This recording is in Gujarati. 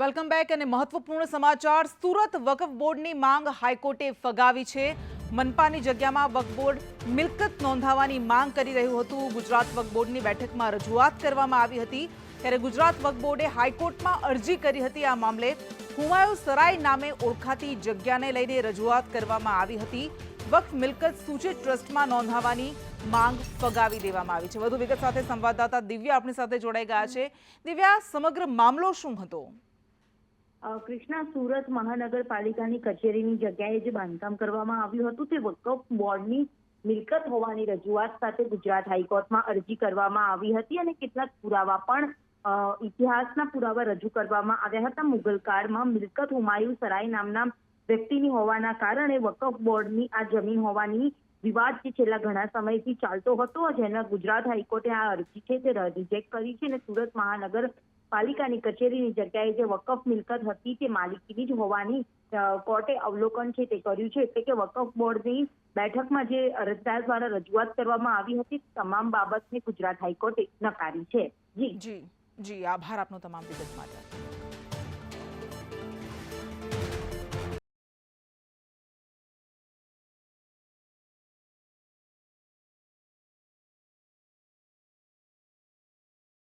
વેલકમ બેક અને મહત્વપૂર્ણ સમાચાર. સુરત વકફ બોર્ડની માંગ હાઈકોર્ટે ફગાવી છે. મનપાની જગ્યામાં વકફ બોર્ડ મિલકત નોંધાવવાની માંગ કરી રહ્યું હતું. ગુજરાત વકફ બોર્ડની બેઠકમાં રજૂઆત કરવામાં આવી હતી. ત્યારે ગુજરાત વકફ બોર્ડે હાઈકોર્ટમાં અરજી કરી હતી. આ મામલે હુમાયુ સરાય નામે ઓળખાતી જગ્યાને લઈને રજૂઆત કરવામાં આવી હતી. વકફ મિલકત સૂચિત ટ્રસ્ટમાં નોંધાવવાની માંગ ફગાવી દેવામાં આવી છે. વધુ વિગત સાથે સંવાદદાતા દિવ્યા આપણી સાથે જોડાઈ ગયા છે. દિવ્યા, સમગ્ર મામલો શું હતો? કૃષ્ણા સુરત મહાનગરપાલિકાની કચેરીની જગ્યાએ જે બાંધકામ કરવામાં આવ્યું હતું તે વકફ બોર્ડની મિલકત હોવાની રજૂઆત સાથે ગુજરાત હાઈકોર્ટમાં અરજી કરવામાં આવી હતી અને કેટલાક પુરાવા પણ ઇતિહાસના પુરાવા રજૂ કરવામાં આવ્યા હતા. મુગલ કાળમાં મિલકત હુમાયુ સરાય નામના વ્યક્તિની હોવાના કારણે વકફ બોર્ડની આ જમીન હોવાની વિવાદ જે છેલ્લા ઘણા સમયથી ચાલતો હતો. જેના ગુજરાત હાઈકોર્ટે આ અરજી છે તે રિજેક્ટ કરી છે અને સુરત મહાનગર પાલિકાની કચેરીની જગ્યાએ જે વકફ મિલકત હતી તે માલિકીની જ હોવાની કોર્ટે અવલોકન છે તે કર્યું છે. એટલે કે વકફ બોર્ડની બેઠકમાં જે અરજદાર દ્વારા રજૂઆત કરવામાં આવી હતી તમામ બાબતને ગુજરાત હાઈકોર્ટે નકારી છે. જી. જી. જી. આભાર આપનો તમામ વિગત માટે.